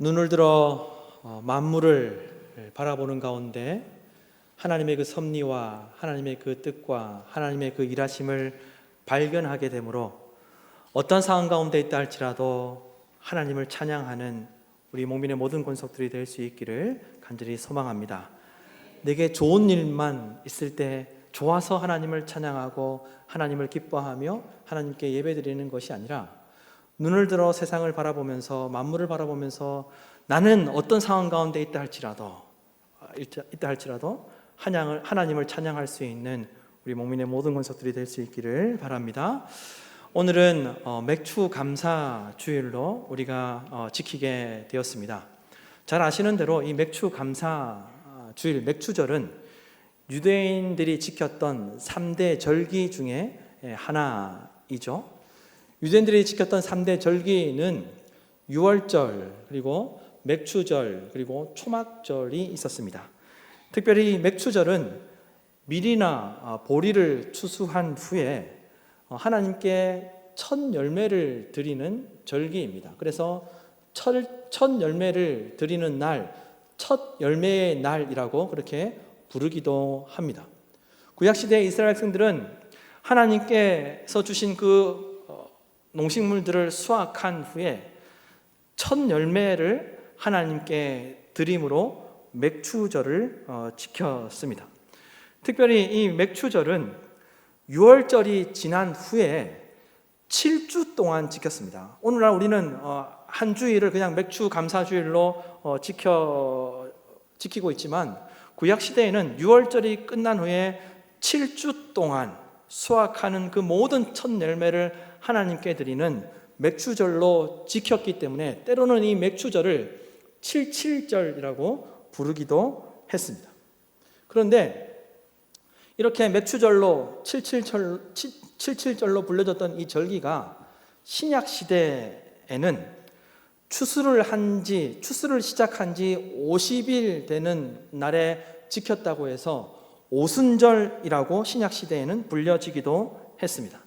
눈을 들어 어, 만물을 바라보는 가운데 하나님의 그 섭리와 하나님의 그 뜻과 하나님의 그 일하심을 발견하게 되므로 어떤 상황 가운데 있다 할지라도 하나님을 찬양하는 우리 목민의 모든 권속들이 될 수 있기를 간절히 소망합니다. 내게 좋은 일만 있을 때 좋아서 하나님을 찬양하고 하나님을 기뻐하며 하나님께 예배드리는 것이 아니라 눈을 들어 세상을 바라보면서 만물을 바라보면서 나는 어떤 상황 가운데 있다 할지라도 있다 할지라도 한양을 하나님을 찬양할 수 있는 우리 목민의 모든 권속들이 될 수 있기를 바랍니다. 오늘은 어, 맥주 감사 주일로 우리가 어, 지키게 되었습니다. 잘 아시는 대로 이 맥주 감사 주일 맥주절은 유대인들이 지켰던 3대 절기 중에 하나이죠. 유대인들이 지켰던 3대 절기는 유월절 그리고 맥주절 그리고 초막절이 있었습니다. 특별히 맥주절은 밀이나 보리를 추수한 후에 하나님께 첫 열매를 드리는 절기입니다. 그래서 첫 열매를 드리는 날, 첫 열매의 날이라고 그렇게 부르기도 합니다. 구약 시대 이스라엘 백성들은 하나님께서 주신 그 농식물들을 수확한 후에 첫 열매를 하나님께 드림으로 맥추절을 지켰습니다. 특별히 이 맥추절은 6월절이 지난 후에 7주 동안 지켰습니다. 오늘날 우리는 한 주일을 그냥 맥주 감사주일로 지켜 지키고 있지만 구약 시대에는 6월절이 끝난 후에 7주 동안 수확하는 그 모든 첫 열매를 하나님께 드리는 맥추절로 지켰기 때문에 때로는 이 맥추절을 77절이라고 부르기도 했습니다. 그런데 이렇게 맥추절로 77절, 77절로 불려졌던 이 절기가 신약 시대에는 추수를 한 지, 추수를 시작한 지 50일 되는 날에 지켰다고 해서 오순절이라고 신약 시대에는 불려지기도 했습니다.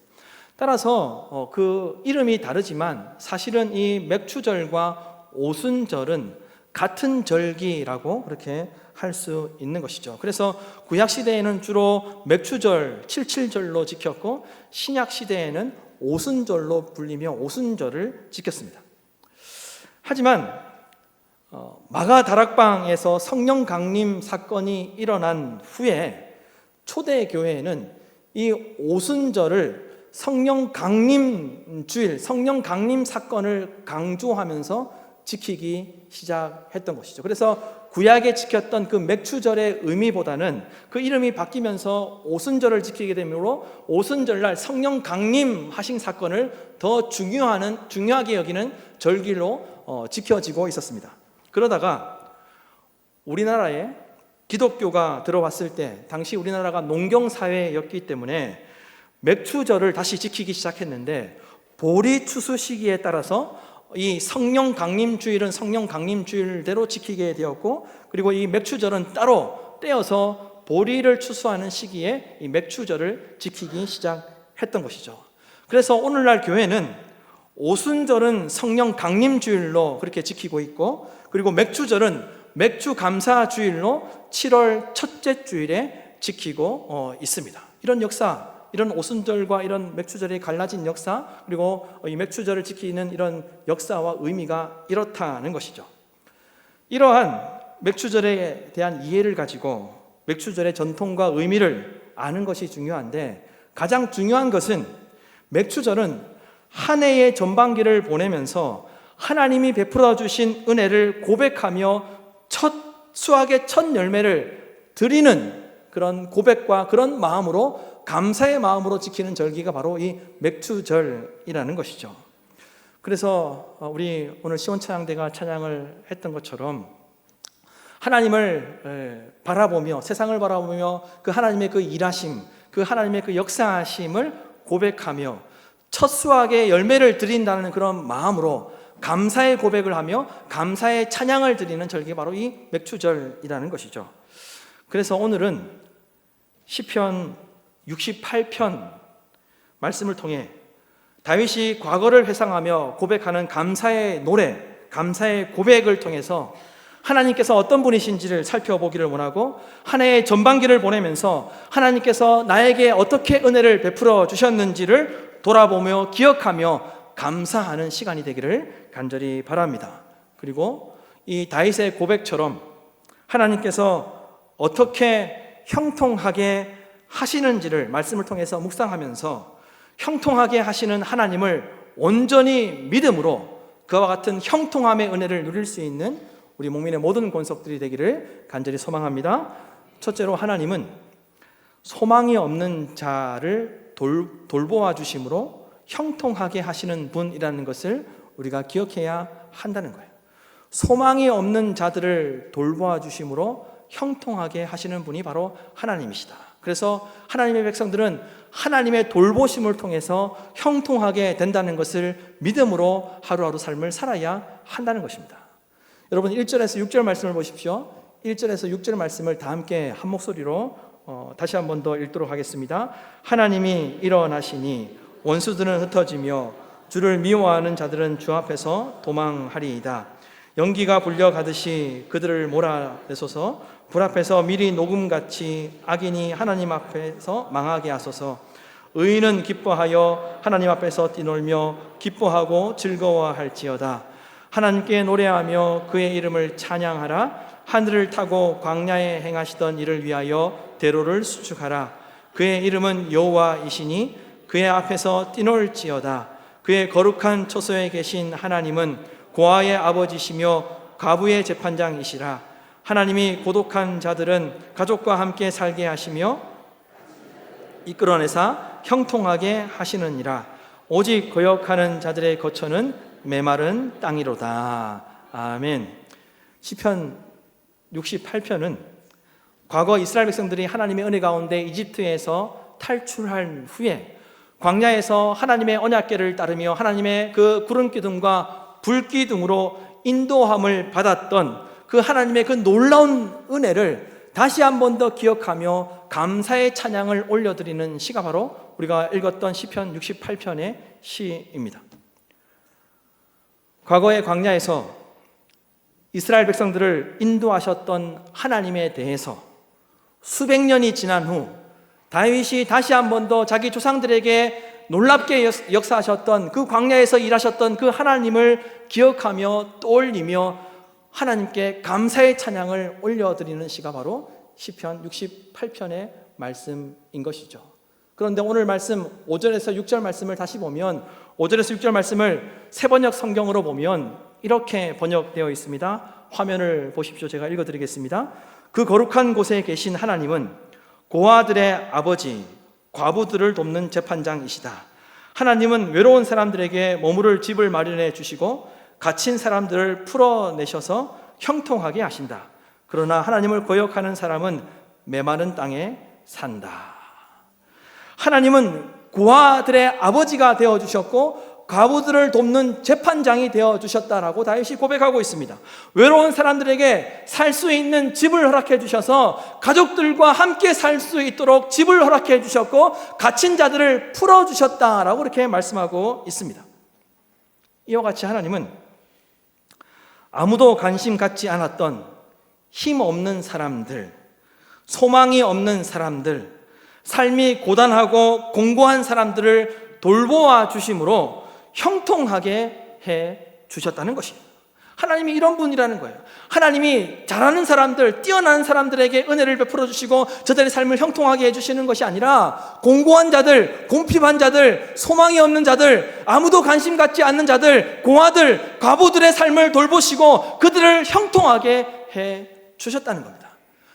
따라서 그 이름이 다르지만 사실은 이 맥추절과 오순절은 같은 절기라고 그렇게 할 수 있는 것이죠. 그래서 구약 시대에는 주로 맥추절, 칠칠절로 지켰고 신약 시대에는 오순절로 불리며 오순절을 지켰습니다. 하지만 마가 다락방에서 성령 강림 사건이 일어난 후에 초대 교회에는 이 오순절을 성령 강림 주일, 성령 강림 사건을 강조하면서 지키기 시작했던 것이죠. 그래서 구약에 지켰던 그 맥추절의 의미보다는 그 이름이 바뀌면서 오순절을 지키게 되므로 오순절날 성령 강림 하신 사건을 더 중요하는 중요하게 여기는 절기로 어, 지켜지고 있었습니다. 그러다가 우리나라에 기독교가 들어왔을 때 당시 우리나라가 농경 사회였기 때문에 맥추절을 다시 지키기 시작했는데 보리 추수 시기에 따라서 이 성령 강림 주일은 성령 강림 주일대로 지키게 되었고 그리고 이 맥추절은 따로 떼어서 보리를 추수하는 시기에 이 맥추절을 지키기 시작했던 것이죠. 그래서 오늘날 교회는 오순절은 성령 강림 주일로 그렇게 지키고 있고 그리고 맥추절은 맥주 감사 주일로 7월 첫째 주일에 지키고 어, 있습니다. 이런 역사 이런 오순절과 이런 맥추절이 갈라진 역사 그리고 이 맥추절을 지키는 이런 역사와 의미가 이렇다는 것이죠. 이러한 맥추절에 대한 이해를 가지고 맥추절의 전통과 의미를 아는 것이 중요한데 가장 중요한 것은 맥추절은 한 해의 전반기를 보내면서 하나님이 베풀어 주신 은혜를 고백하며 첫 수학의 첫 열매를 드리는 그런 고백과 그런 마음으로 감사의 마음으로 지키는 절기가 바로 이 맥주절이라는 것이죠. 그래서 우리 오늘 시온 찬양대가 찬양을 했던 것처럼 하나님을 바라보며 세상을 바라보며 그 하나님의 그 일하심, 그 하나님의 그 역사하심을 고백하며 첫 수확의 열매를 드린다는 그런 마음으로 감사의 고백을 하며 감사의 찬양을 드리는 절기가 바로 이 맥주절이라는 것이죠. 그래서 오늘은 시편 68편 말씀을 통해 다윗이 과거를 회상하며 고백하는 감사의 노래, 감사의 고백을 통해서 하나님께서 어떤 분이신지를 살펴보기를 원하고 한 해의 전반기를 보내면서 하나님께서 나에게 어떻게 은혜를 베풀어 주셨는지를 돌아보며 기억하며 감사하는 시간이 되기를 간절히 바랍니다. 그리고 이 다윗의 고백처럼 하나님께서 어떻게 형통하게 하시는지를 말씀을 통해서 묵상하면서 형통하게 하시는 하나님을 온전히 믿음으로 그와 같은 형통함의 은혜를 누릴 수 있는 우리 목민의 모든 권속들이 되기를 간절히 소망합니다. 첫째로 하나님은 소망이 없는 자를 돌, 돌보아 주심으로 형통하게 하시는 분이라는 것을 우리가 기억해야 한다는 거예요. 소망이 없는 자들을 돌보아 주심으로 형통하게 하시는 분이 바로 하나님이시다. 그래서 하나님의 백성들은 하나님의 돌보심을 통해서 형통하게 된다는 것을 믿음으로 하루하루 삶을 살아야 한다는 것입니다. 여러분 1절에서 6절 말씀을 보십시오. 1절에서 6절 말씀을 다 함께 한 목소리로 어, 다시 한 번 더 읽도록 하겠습니다. 하나님이 일어나시니 원수들은 흩어지며 주를 미워하는 자들은 주 앞에서 도망하리이다. 연기가 불려가듯이 그들을 몰아내소서 불 앞에서 미리 녹음같이 악인이 하나님 앞에서 망하게 하소서. 의인은 기뻐하여 하나님 앞에서 뛰놀며 기뻐하고 즐거워할지어다. 하나님께 노래하며 그의 이름을 찬양하라. 하늘을 타고 광야에 행하시던 일을 위하여 대로를 수축하라. 그의 이름은 여호와이시니 그의 앞에서 뛰놀지어다. 그의 거룩한 처소에 계신 하나님은 고아의 아버지시며 가부의 재판장이시라 하나님이 고독한 자들은 가족과 함께 살게 하시며 이끌어내사 형통하게 하시느니라. 오직 거역하는 자들의 거처는 메마른 땅이로다. 아멘. 시편 68편은 과거 이스라엘 백성들이 하나님의 은혜 가운데 이집트에서 탈출한 후에 광야에서 하나님의 언약궤를 따르며 하나님의 그 구름 기둥과 불 기둥으로 인도함을 받았던 그 하나님의 그 놀라운 은혜를 다시 한 번 더 기억하며 감사의 찬양을 올려드리는 시가 바로 우리가 읽었던 시편 68편의 시입니다. 과거의 광야에서 이스라엘 백성들을 인도하셨던 하나님에 대해서 수백 년이 지난 후 다윗이 다시 한 번 더 자기 조상들에게 놀랍게 역사하셨던 그 광야에서 일하셨던 그 하나님을 기억하며 떠올리며 하나님께 감사의 찬양을 올려드리는 시가 바로 시편 68편의 말씀인 것이죠. 그런데 오늘 말씀 5절에서 6절 말씀을 다시 보면 5절에서 6절 말씀을 세 번역 성경으로 보면 이렇게 번역되어 있습니다. 화면을 보십시오. 제가 읽어 드리겠습니다. 그 거룩한 곳에 계신 하나님은 고아들의 아버지, 과부들을 돕는 재판장이시다. 하나님은 외로운 사람들에게 머무를 집을 마련해 주시고 갇힌 사람들을 풀어내셔서 형통하게 하신다. 그러나 하나님을 거역하는 사람은 메마른 땅에 산다. 하나님은 고아들의 아버지가 되어 주셨고 과부들을 돕는 재판장이 되어 주셨다라고 다윗이 고백하고 있습니다. 외로운 사람들에게 살 수 있는 집을 허락해 주셔서 가족들과 함께 살 수 있도록 집을 허락해 주셨고 갇힌 자들을 풀어 주셨다라고 이렇게 말씀하고 있습니다. 이와 같이 하나님은 아무도 관심 갖지 않았던 힘 없는 사람들, 소망이 없는 사람들, 삶이 고단하고 공고한 사람들을 돌보아 주심으로 형통하게 해 주셨다는 것입니다. 하나님이 이런 분이라는 거예요. 하나님이 잘하는 사람들, 뛰어난 사람들에게 은혜를 베풀어 주시고 저들의 삶을 형통하게 해 주시는 것이 아니라 공고한 자들, 공핍한 자들, 소망이 없는 자들, 아무도 관심 갖지 않는 자들, 공화들, 과부들의 삶을 돌보시고 그들을 형통하게 해 주셨다는 겁니다.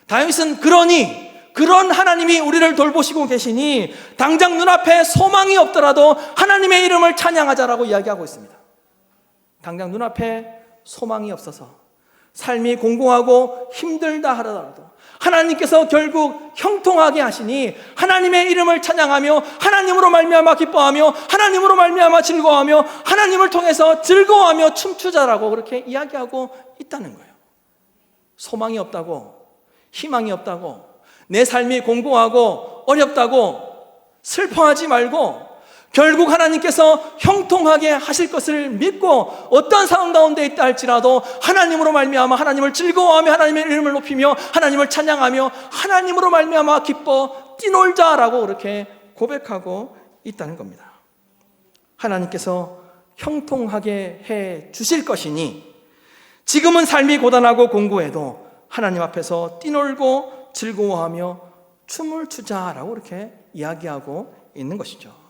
다윗은 그러니 그런 하나님이 우리를 돌보시고 계시니 당장 눈앞에 소망이 없더라도 하나님의 이름을 찬양하자라고 이야기하고 있습니다. 당장 눈앞에 소망이 없어서 삶이 공공하고 힘들다 하더라도 하나님께서 결국 형통하게 하시니 하나님의 이름을 찬양하며 하나님으로 말미암아 기뻐하며 하나님으로 말미암아 즐거워하며 하나님을 통해서 즐거워하며 춤추자라고 그렇게 이야기하고 있다는 거예요. 소망이 없다고 희망이 없다고 내 삶이 공공하고 어렵다고 슬퍼하지 말고 결국 하나님께서 형통하게 하실 것을 믿고 어떠한 상황 가운데 있다 할지라도 하나님으로 말미암아 하나님을 즐거워하며 하나님의 이름을 높이며 하나님을 찬양하며 하나님으로 말미암아 기뻐 뛰놀자라고 그렇게 고백하고 있다는 겁니다. 하나님께서 형통하게 해 주실 것이니 지금은 삶이 고단하고 공고해도 하나님 앞에서 뛰놀고 즐거워하며 춤을 추자라고 이렇게 이야기하고 있는 것이죠.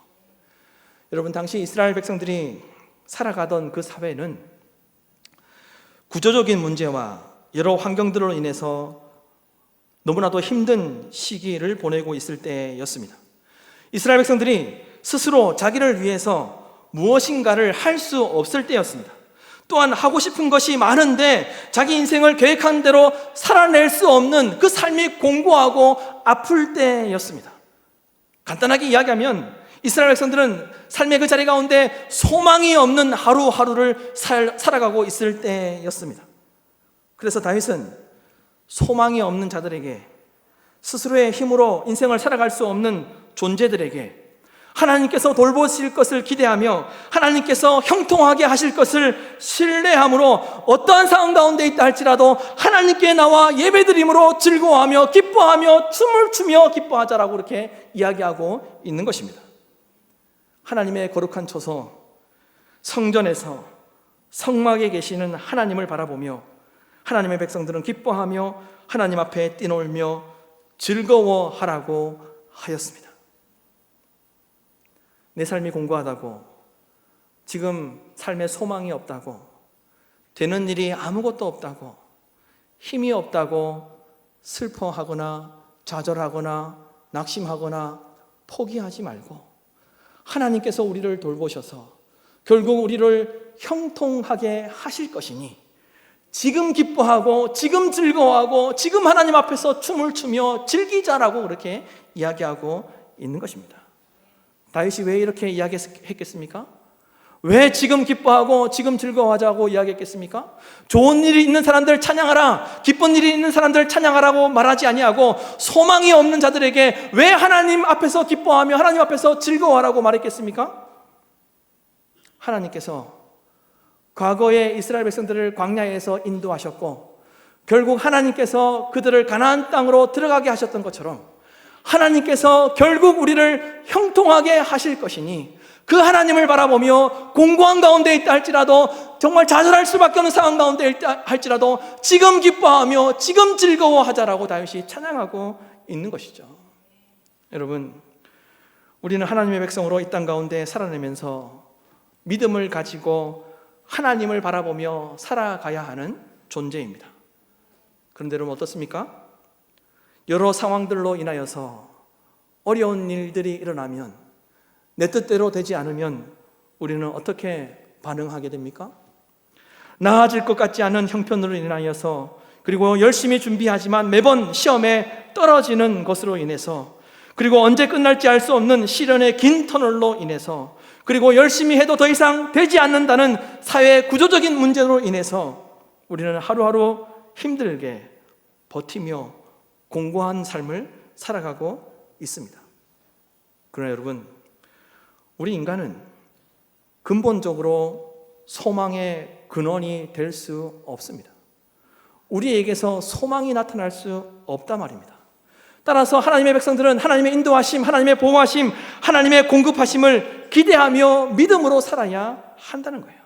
여러분 당시 이스라엘 백성들이 살아가던 그 사회는 구조적인 문제와 여러 환경들로 인해서 너무나도 힘든 시기를 보내고 있을 때였습니다. 이스라엘 백성들이 스스로 자기를 위해서 무엇인가를 할 수 없을 때였습니다. 또한 하고 싶은 것이 많은데 자기 인생을 계획한 대로 살아낼 수 없는 그 삶이 공고하고 아플 때였습니다. 간단하게 이야기하면 이스라엘 백성들은 삶의 그 자리 가운데 소망이 없는 하루하루를 살, 살아가고 있을 때였습니다. 그래서 다윗은 소망이 없는 자들에게 스스로의 힘으로 인생을 살아갈 수 없는 존재들에게 하나님께서 돌보실 것을 기대하며 하나님께서 형통하게 하실 것을 신뢰함으로 어떠한 상황 가운데 있다 할지라도 하나님께 나와 예배드림으로 즐거워하며 기뻐하며 춤을 추며 기뻐하자라고 이렇게 이야기하고 있는 것입니다. 하나님의 거룩한 초소 성전에서 성막에 계시는 하나님을 바라보며 하나님의 백성들은 기뻐하며 하나님 앞에 뛰놀며 즐거워하라고 하였습니다. 내 삶이 공고하다고 지금 삶에 소망이 없다고 되는 일이 아무것도 없다고 힘이 없다고 슬퍼하거나 좌절하거나 낙심하거나 포기하지 말고 하나님께서 우리를 돌보셔서 결국 우리를 형통하게 하실 것이니 지금 기뻐하고 지금 즐거워하고 지금 하나님 앞에서 춤을 추며 즐기자라고 그렇게 이야기하고 있는 것입니다. 다윗이 왜 이렇게 이야기했겠습니까? 왜 지금 기뻐하고 지금 즐거워하자고 이야기했겠습니까? 좋은 일이 있는 사람들 찬양하라, 기쁜 일이 있는 사람들 찬양하라고 말하지 아니하고 소망이 없는 자들에게 왜 하나님 앞에서 기뻐하며 하나님 앞에서 즐거워하라고 말했겠습니까? 하나님께서 과거에 이스라엘 백성들을 광야에서 인도하셨고 결국 하나님께서 그들을 가나안 땅으로 들어가게 하셨던 것처럼 하나님께서 결국 우리를 형통하게 하실 것이니 그 하나님을 바라보며 공고한 가운데 있다 할지라도 정말 좌절할 수밖에 없는 상황 가운데 있다 할지라도 지금 기뻐하며 지금 즐거워하자라고 다윗이 찬양하고 있는 것이죠. 여러분, 우리는 하나님의 백성으로 이 땅 가운데 살아내면서 믿음을 가지고 하나님을 바라보며 살아가야 하는 존재입니다. 그런데 여러분 어떻습니까? 여러 상황들로 인하여서 어려운 일들이 일어나면 내 뜻대로 되지 않으면 우리는 어떻게 반응하게 됩니까? 나아질 것 같지 않은 형편으로 인하여서 그리고 열심히 준비하지만 매번 시험에 떨어지는 것으로 인해서 그리고 언제 끝날지 알 수 없는 시련의 긴 터널로 인해서 그리고 열심히 해도 더 이상 되지 않는다는 사회 구조적인 문제로 인해서 우리는 하루하루 힘들게 버티며 공고한 삶을 살아가고 있습니다. 그러나 여러분, 우리 인간은 근본적으로 소망의 근원이 될 수 없습니다. 우리에게서 소망이 나타날 수 없다 말입니다. 따라서 하나님의 백성들은 하나님의 인도하심, 하나님의 보호하심, 하나님의 공급하심을 기대하며 믿음으로 살아야 한다는 거예요.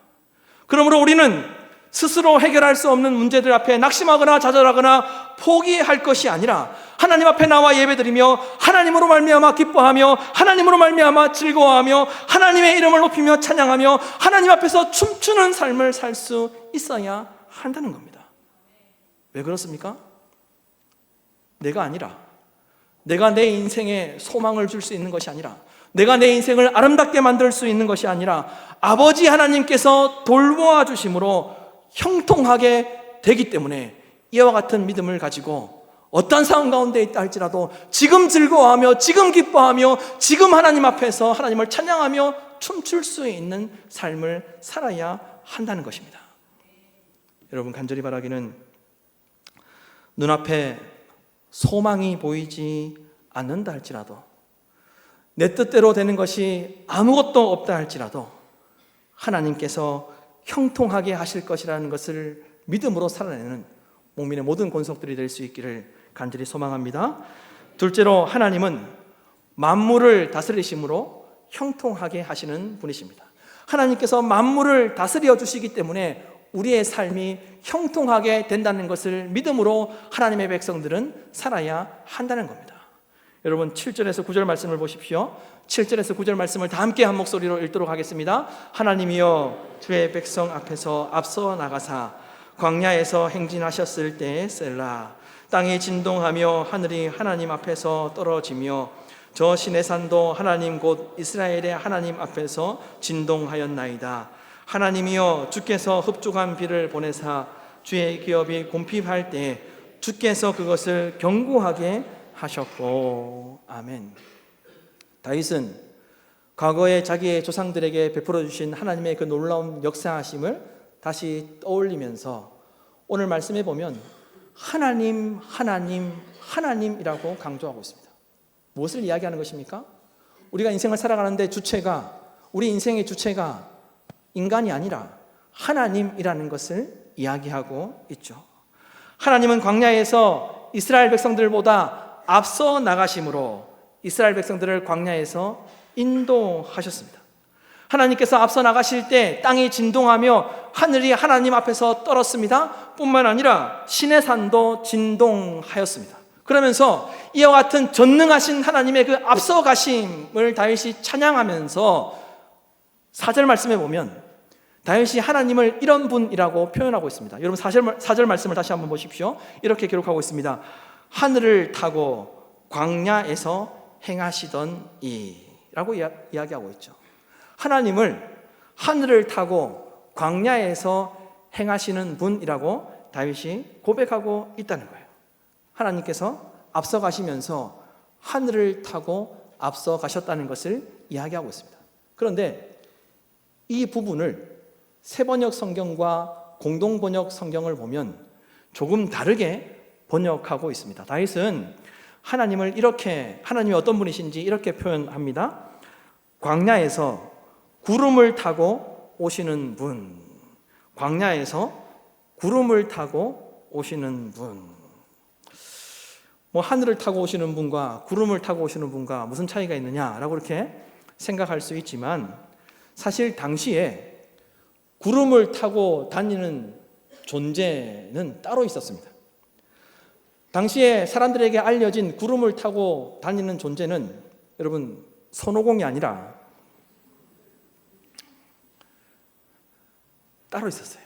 그러므로 우리는 스스로 해결할 수 없는 문제들 앞에 낙심하거나 좌절하거나 포기할 것이 아니라 하나님 앞에 나와 예배드리며 하나님으로 말미암아 기뻐하며 하나님으로 말미암아 즐거워하며 하나님의 이름을 높이며 찬양하며 하나님 앞에서 춤추는 삶을 살 수 있어야 한다는 겁니다. 왜 그렇습니까? 내가 아니라 내가 내 인생에 소망을 줄 수 있는 것이 아니라 내가 내 인생을 아름답게 만들 수 있는 것이 아니라 아버지 하나님께서 돌보아 주심으로 형통하게 되기 때문에 이와 같은 믿음을 가지고 어떤 상황 가운데 있다 할지라도 지금 즐거워하며 지금 기뻐하며 지금 하나님 앞에서 하나님을 찬양하며 춤출 수 있는 삶을 살아야 한다는 것입니다. 여러분 간절히 바라기는 눈앞에 소망이 보이지 않는다 할지라도 내 뜻대로 되는 것이 아무것도 없다 할지라도 하나님께서 형통하게 하실 것이라는 것을 믿음으로 살아내는 목민의 모든 권속들이 될 수 있기를 간절히 소망합니다. 둘째로 하나님은 만물을 다스리심으로 형통하게 하시는 분이십니다. 하나님께서 만물을 다스려 주시기 때문에 우리의 삶이 형통하게 된다는 것을 믿음으로 하나님의 백성들은 살아야 한다는 겁니다. 여러분 7절에서 9절 말씀을 보십시오. 7절에서 9절 말씀을 다 함께 한 목소리로 읽도록 하겠습니다. 하나님이여 주의 백성 앞에서 앞서 나가사 광야에서 행진하셨을 때 셀라 땅이 진동하며 하늘이 하나님 앞에서 떨어지며 저 시내산도 하나님 곧 이스라엘의 하나님 앞에서 진동하였나이다. 하나님이여 주께서 흡족한 비를 보내사 주의 기업이 곰핍할 때 주께서 그것을 견고하게 하셨고 아멘. 다윗은 과거에 자기의 조상들에게 베풀어 주신 하나님의 그 놀라운 역사하심을 다시 떠올리면서 오늘 말씀해 보면 하나님, 하나님, 하나님이라고 강조하고 있습니다. 무엇을 이야기하는 것입니까? 우리가 인생을 살아가는데 주체가 우리 인생의 주체가 인간이 아니라 하나님이라는 것을 이야기하고 있죠. 하나님은 광야에서 이스라엘 백성들보다 앞서 나가심으로 이스라엘 백성들을 광야에서 인도하셨습니다. 하나님께서 앞서 나가실 때 땅이 진동하며 하늘이 하나님 앞에서 떨었습니다. 뿐만 아니라 신의 산도 진동하였습니다. 그러면서 이와 같은 전능하신 하나님의 그 앞서 가심을 다윗이 찬양하면서 4절 말씀에 보면 다윗이 하나님을 이런 분이라고 표현하고 있습니다. 여러분 4절, 4절 말씀을 다시 한번 보십시오. 이렇게 기록하고 있습니다. 하늘을 타고 광야에서 행하시던 이라고 이야, 이야기하고 있죠. 하나님을 하늘을 타고 광야에서 행하시는 분이라고 다윗이 고백하고 있다는 거예요. 하나님께서 앞서 가시면서 하늘을 타고 앞서 가셨다는 것을 이야기하고 있습니다. 그런데 이 부분을 세번역 성경과 공동번역 성경을 보면 조금 다르게 번역하고 있습니다. 다윗은 하나님을 이렇게 하나님이 어떤 분이신지 이렇게 표현합니다. 광야에서 구름을 타고 오시는 분. 광야에서 구름을 타고 오시는 분. 뭐 하늘을 타고 오시는 분과 구름을 타고 오시는 분과 무슨 차이가 있느냐라고 이렇게 생각할 수 있지만 사실 당시에 구름을 타고 다니는 존재는 따로 있었습니다. 당시에 사람들에게 알려진 구름을 타고 다니는 존재는 여러분 손오공이 아니라 따로 있었어요.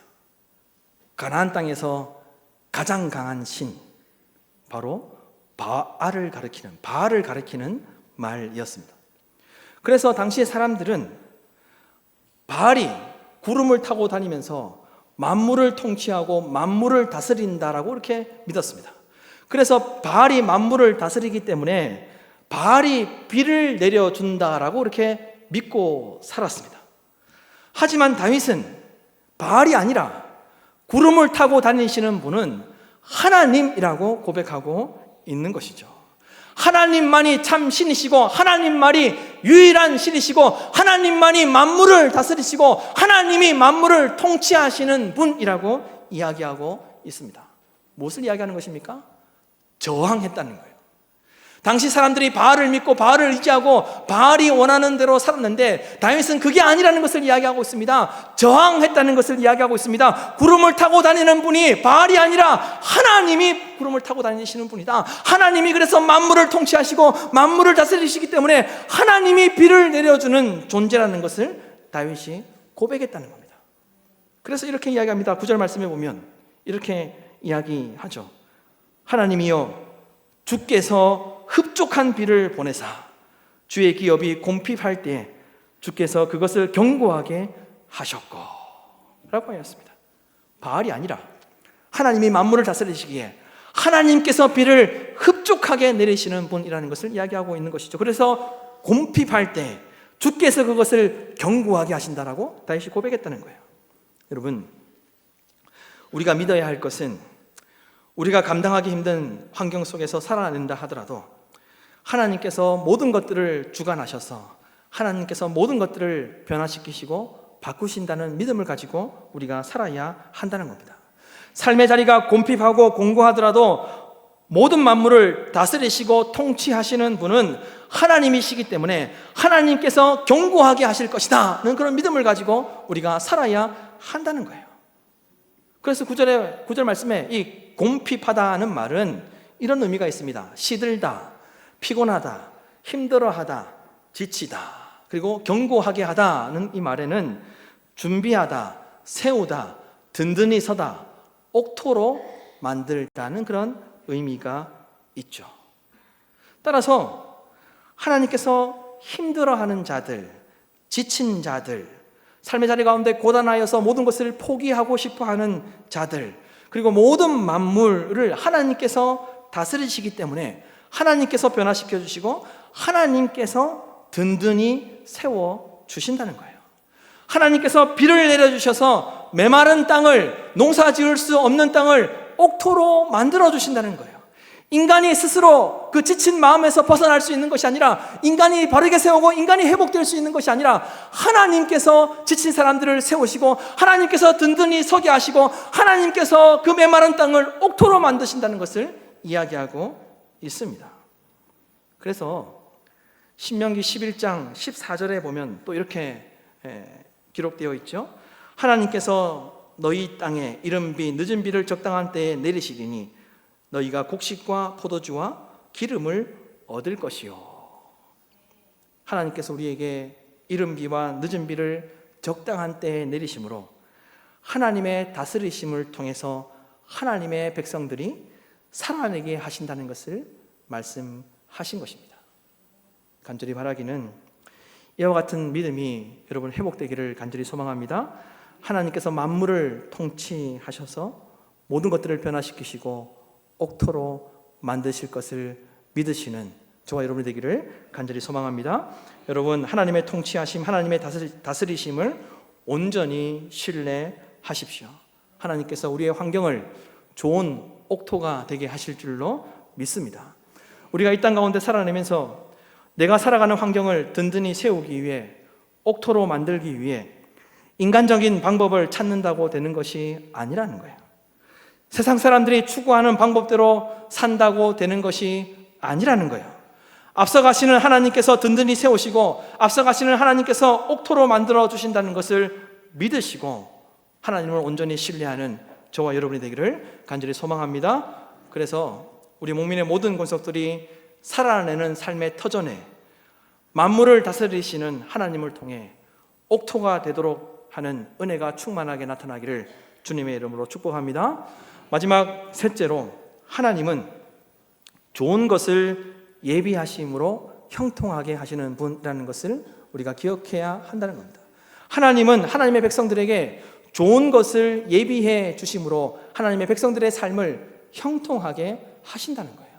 가나안 땅에서 가장 강한 신 바로 바알을 가리키는 바알을 가리키는 말이었습니다. 그래서 당시의 사람들은 바알이 구름을 타고 다니면서 만물을 통치하고 만물을 다스린다라고 이렇게 믿었습니다. 그래서 바알이 만물을 다스리기 때문에 바알이 비를 내려준다라고 이렇게 믿고 살았습니다. 하지만 다윗은 바알이 아니라 구름을 타고 다니시는 분은 하나님이라고 고백하고 있는 것이죠. 하나님만이 참 신이시고 하나님만이 유일한 신이시고 하나님만이 만물을 다스리시고 하나님이 만물을 통치하시는 분이라고 이야기하고 있습니다. 무엇을 이야기하는 것입니까? 저항했다는 거예요. 당시 사람들이 바알을 믿고 바알을 의지하고 바알이 원하는 대로 살았는데 다윗은 그게 아니라는 것을 이야기하고 있습니다. 저항했다는 것을 이야기하고 있습니다. 구름을 타고 다니는 분이 바알이 아니라 하나님이 구름을 타고 다니시는 분이다. 하나님이 그래서 만물을 통치하시고 만물을 다스리시기 때문에 하나님이 비를 내려주는 존재라는 것을 다윗이 고백했다는 겁니다. 그래서 이렇게 이야기합니다. 구절 말씀에 보면 이렇게 이야기하죠. 하나님이여 주께서 흡족한 비를 보내사 주의 기업이 곰핍할 때 주께서 그것을 견고하게 하셨고 라고 하였습니다. 바알이 아니라 하나님이 만물을 다스리시기에 하나님께서 비를 흡족하게 내리시는 분이라는 것을 이야기하고 있는 것이죠. 그래서 곰핍할 때 주께서 그것을 견고하게 하신다라고 다시 고백했다는 거예요. 여러분, 우리가 믿어야 할 것은 우리가 감당하기 힘든 환경 속에서 살아낸다 하더라도 하나님께서 모든 것들을 주관하셔서 하나님께서 모든 것들을 변화시키시고 바꾸신다는 믿음을 가지고 우리가 살아야 한다는 겁니다. 삶의 자리가 곰핍하고 공고하더라도 모든 만물을 다스리시고 통치하시는 분은 하나님이시기 때문에 하나님께서 견고하게 하실 것이다 는 그런 믿음을 가지고 우리가 살아야 한다는 거예요. 그래서 구절에 구절 말씀에 이 곰핍하다는 말은 이런 의미가 있습니다. 시들다, 피곤하다, 힘들어하다, 지치다, 그리고 견고하게 하다는 이 말에는 준비하다, 세우다, 든든히 서다, 옥토로 만들다는 그런 의미가 있죠. 따라서 하나님께서 힘들어하는 자들, 지친 자들, 삶의 자리 가운데 고단하여서 모든 것을 포기하고 싶어 하는 자들, 그리고 모든 만물을 하나님께서 다스리시기 때문에 하나님께서 변화시켜 주시고 하나님께서 든든히 세워 주신다는 거예요. 하나님께서 비를 내려 주셔서 메마른 땅을 농사 지을 수 없는 땅을 옥토로 만들어 주신다는 거예요. 인간이 스스로 그 지친 마음에서 벗어날 수 있는 것이 아니라 인간이 바르게 세우고 인간이 회복될 수 있는 것이 아니라 하나님께서 지친 사람들을 세우시고 하나님께서 든든히 서게 하시고 하나님께서 그 메마른 땅을 옥토로 만드신다는 것을 이야기하고 있습니다. 그래서 신명기 11장 14절에 보면 또 이렇게 에, 기록되어 있죠. 하나님께서 너희 땅에 이른 비 늦은 비를 적당한 때에 내리시리니 너희가 곡식과 포도주와 기름을 얻을 것이요. 하나님께서 우리에게 이른 비와 늦은 비를 적당한 때에 내리심으로 하나님의 다스리심을 통해서 하나님의 백성들이 살아내게 하신다는 것을 말씀하신 것입니다. 간절히 바라기는 이와 같은 믿음이 여러분 회복되기를 간절히 소망합니다. 하나님께서 만물을 통치하셔서 모든 것들을 변화시키시고 옥토로 만드실 것을 믿으시는 저와 여러분이 되기를 간절히 소망합니다. 여러분 하나님의 통치하심, 하나님의 다스리, 심을 온전히 신뢰하십시오. 하나님께서 우리의 환경을 좋은 옥토가 되게 하실 줄로 믿습니다. 우리가 이 땅 가운데 살아내면서 내가 살아가는 환경을 든든히 세우기 위해 옥토로 만들기 위해 인간적인 방법을 찾는다고 되는 것이 아니라는 거예요. 세상 사람들이 추구하는 방법대로 산다고 되는 것이 아니라는 거예요. 앞서가시는 하나님께서 든든히 세우시고 앞서가시는 하나님께서 옥토로 만들어 주신다는 것을 믿으시고 하나님을 온전히 신뢰하는 저와 여러분이 되기를 간절히 소망합니다. 그래서 우리 목민의 모든 권속들이 살아내는 삶의 터전에 만물을 다스리시는 하나님을 통해 옥토가 되도록 하는 은혜가 충만하게 나타나기를 주님의 이름으로 축복합니다. 마지막 셋째로 하나님은 좋은 것을 예비하심으로 형통하게 하시는 분이라는 것을 우리가 기억해야 한다는 겁니다. 하나님은 하나님의 백성들에게 좋은 것을 예비해 주심으로 하나님의 백성들의 삶을 형통하게 하신다는 거예요.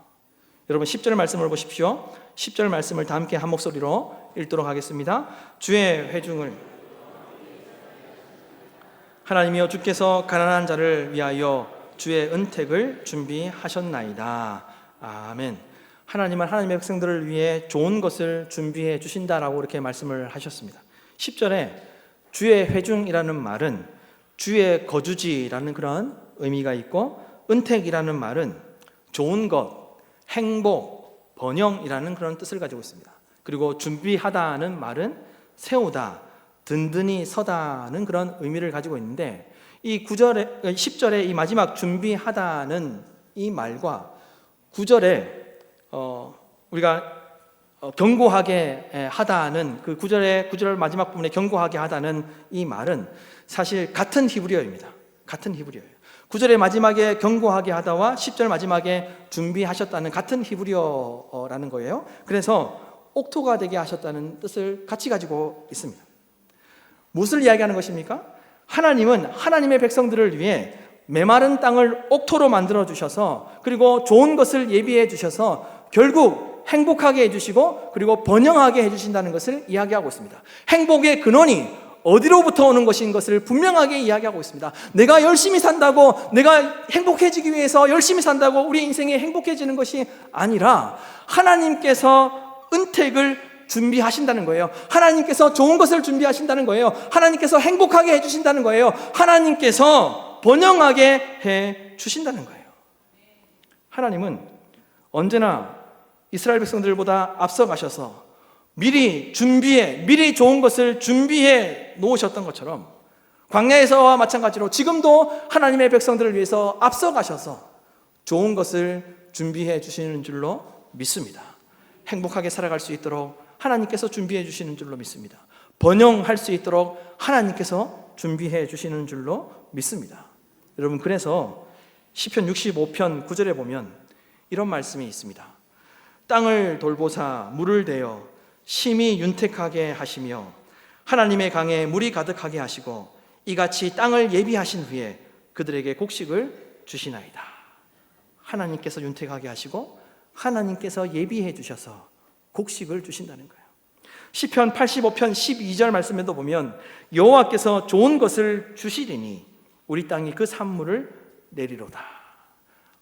여러분 10절 말씀을 보십시오. 10절 말씀을 다 함께 한 목소리로 읽도록 하겠습니다. 주의 회중을 하나님이여 주께서 가난한 자를 위하여 주의 은택을 준비하셨나이다. 아멘. 하나님은 하나님의 백성들을 위해 좋은 것을 준비해 주신다라고 이렇게 말씀을 하셨습니다. 10절에 주의 회중이라는 말은 주의 거주지라는 그런 의미가 있고 은택이라는 말은 좋은 것, 행복, 번영이라는 그런 뜻을 가지고 있습니다. 그리고 준비하다는 말은 세우다, 든든히 서다는 그런 의미를 가지고 있는데 이 9절에 10절에 이 마지막 준비하다는 이 말과 9절에 어, 우리가 어, 경고하게 하다는 그 9절의 9절 마지막 부분에 경고하게 하다는 이 말은 사실 같은 히브리어입니다. 같은 히브리어예요. 9절의 마지막에 경고하게 하다와 10절 마지막에 준비하셨다는 같은 히브리어라는 거예요. 그래서 옥토가 되게 하셨다는 뜻을 같이 가지고 있습니다. 무엇을 이야기하는 것입니까? 하나님은 하나님의 백성들을 위해 메마른 땅을 옥토로 만들어 주셔서 그리고 좋은 것을 예비해 주셔서 결국 행복하게 해 주시고 그리고 번영하게 해 주신다는 것을 이야기하고 있습니다. 행복의 근원이 어디로부터 오는 것인 것을 분명하게 이야기하고 있습니다. 내가 열심히 산다고, 내가 행복해지기 위해서 열심히 산다고 우리 인생이 행복해지는 것이 아니라 하나님께서 은택을 준비하신다는 거예요. 하나님께서 좋은 것을 준비하신다는 거예요. 하나님께서 행복하게 해주신다는 거예요. 하나님께서 번영하게 해 주신다는 거예요. 하나님은 언제나 이스라엘 백성들보다 앞서가셔서 미리 준비해, 미리 좋은 것을 준비해 놓으셨던 것처럼 광야에서와 마찬가지로 지금도 하나님의 백성들을 위해서 앞서가셔서 좋은 것을 준비해 주시는 줄로 믿습니다. 행복하게 살아갈 수 있도록 하나님께서 준비해 주시는 줄로 믿습니다. 번영할 수 있도록 하나님께서 준비해 주시는 줄로 믿습니다. 여러분 그래서 시편 65편 9절에 보면 이런 말씀이 있습니다. 땅을 돌보사 물을 대어 심히 윤택하게 하시며 하나님의 강에 물이 가득하게 하시고 이같이 땅을 예비하신 후에 그들에게 곡식을 주시나이다. 하나님께서 윤택하게 하시고 하나님께서 예비해 주셔서 곡식을 주신다는 거예요. 시편 85편 12절 말씀에도 보면 여호와께서 좋은 것을 주시리니 우리 땅이 그 산물을 내리로다.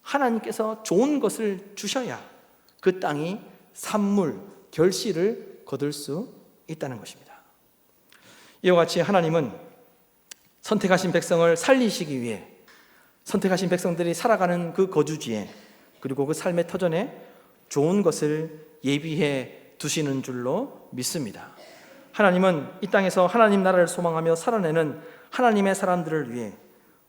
하나님께서 좋은 것을 주셔야 그 땅이 산물, 결실을 거둘 수 있다는 것입니다. 이와 같이 하나님은 선택하신 백성을 살리시기 위해 선택하신 백성들이 살아가는 그 거주지에 그리고 그 삶의 터전에 좋은 것을 예비해 두시는 줄로 믿습니다. 하나님은 이 땅에서 하나님 나라를 소망하며 살아내는 하나님의 사람들을 위해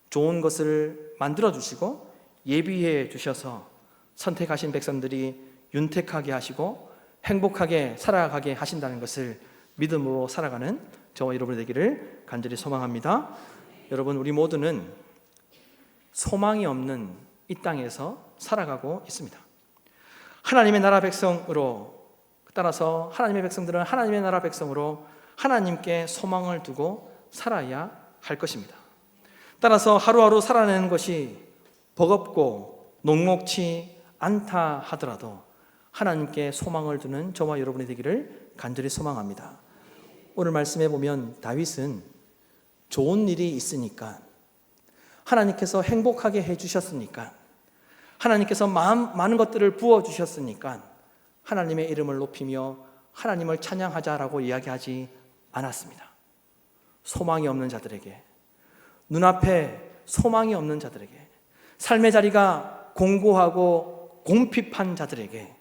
좋은 것을 만들어 주시고 예비해 주셔서 선택하신 백성들이 윤택하게 하시고 행복하게 살아가게 하신다는 것을 믿음으로 살아가는 저와 여러분이 되기를 간절히 소망합니다. 여러분 우리 모두는 소망이 없는 이 땅에서 살아가고 있습니다. 하나님의 나라 백성으로 따라서 하나님의 백성들은 하나님의 나라 백성으로 하나님께 소망을 두고 살아야 할 것입니다. 따라서 하루하루 살아내는 것이 버겁고 녹록치 않다 하더라도 하나님께 소망을 두는 저와 여러분이 되기를 간절히 소망합니다. 오늘 말씀해 보면 다윗은 좋은 일이 있으니까 하나님께서 행복하게 해 주셨으니까 하나님께서 많은 것들을 부어 주셨으니까 하나님의 이름을 높이며 하나님을 찬양하자라고 이야기하지 않았습니다. 소망이 없는 자들에게 눈앞에 소망이 없는 자들에게 삶의 자리가 공고하고 공핍한 자들에게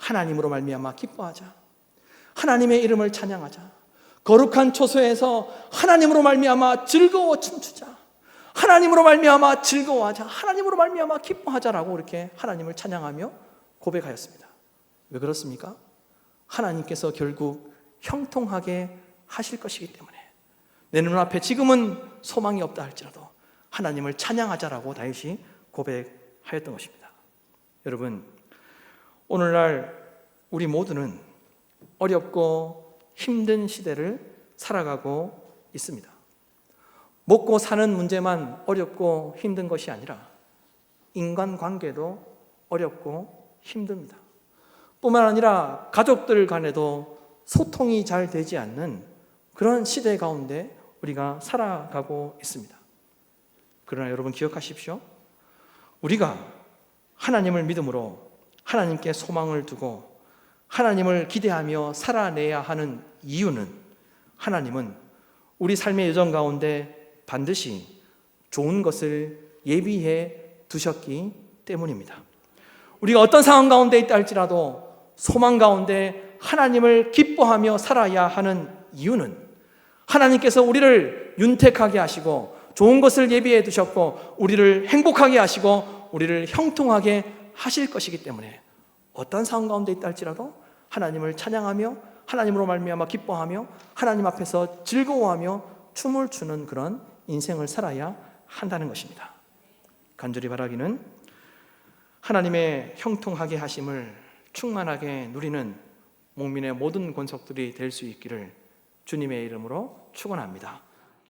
하나님으로 말미암아 기뻐하자. 하나님의 이름을 찬양하자. 거룩한 초소에서 하나님으로 말미암아 즐거워 춤추자. 하나님으로 말미암아 즐거워하자. 하나님으로 말미암아 기뻐하자라고 이렇게 하나님을 찬양하며 고백하였습니다. 왜 그렇습니까? 하나님께서 결국 형통하게 하실 것이기 때문에 내 눈앞에 지금은 소망이 없다 할지라도 하나님을 찬양하자라고 다윗이 고백하였던 것입니다. 여러분, 오늘날 우리 모두는 어렵고 힘든 시대를 살아가고 있습니다. 먹고 사는 문제만 어렵고 힘든 것이 아니라 인간 관계도 어렵고 힘듭니다. 뿐만 아니라 가족들 간에도 소통이 잘 되지 않는 그런 시대 가운데 우리가 살아가고 있습니다. 그러나 여러분 기억하십시오. 우리가 하나님을 믿음으로 하나님께 소망을 두고 하나님을 기대하며 살아내야 하는 이유는 하나님은 우리 삶의 여정 가운데 반드시 좋은 것을 예비해 두셨기 때문입니다. 우리가 어떤 상황 가운데 있다 할지라도 소망 가운데 하나님을 기뻐하며 살아야 하는 이유는 하나님께서 우리를 윤택하게 하시고 좋은 것을 예비해 두셨고 우리를 행복하게 하시고 우리를 형통하게 하실 것이기 때문에 어떤 상황 가운데 있다 할지라도 하나님을 찬양하며 하나님으로 말미암아 기뻐하며 하나님 앞에서 즐거워하며 춤을 추는 그런 인생을 살아야 한다는 것입니다. 간절히 바라기는 하나님의 형통하게 하심을 충만하게 누리는 목민의 모든 권속들이 될 수 있기를 주님의 이름으로 축원합니다.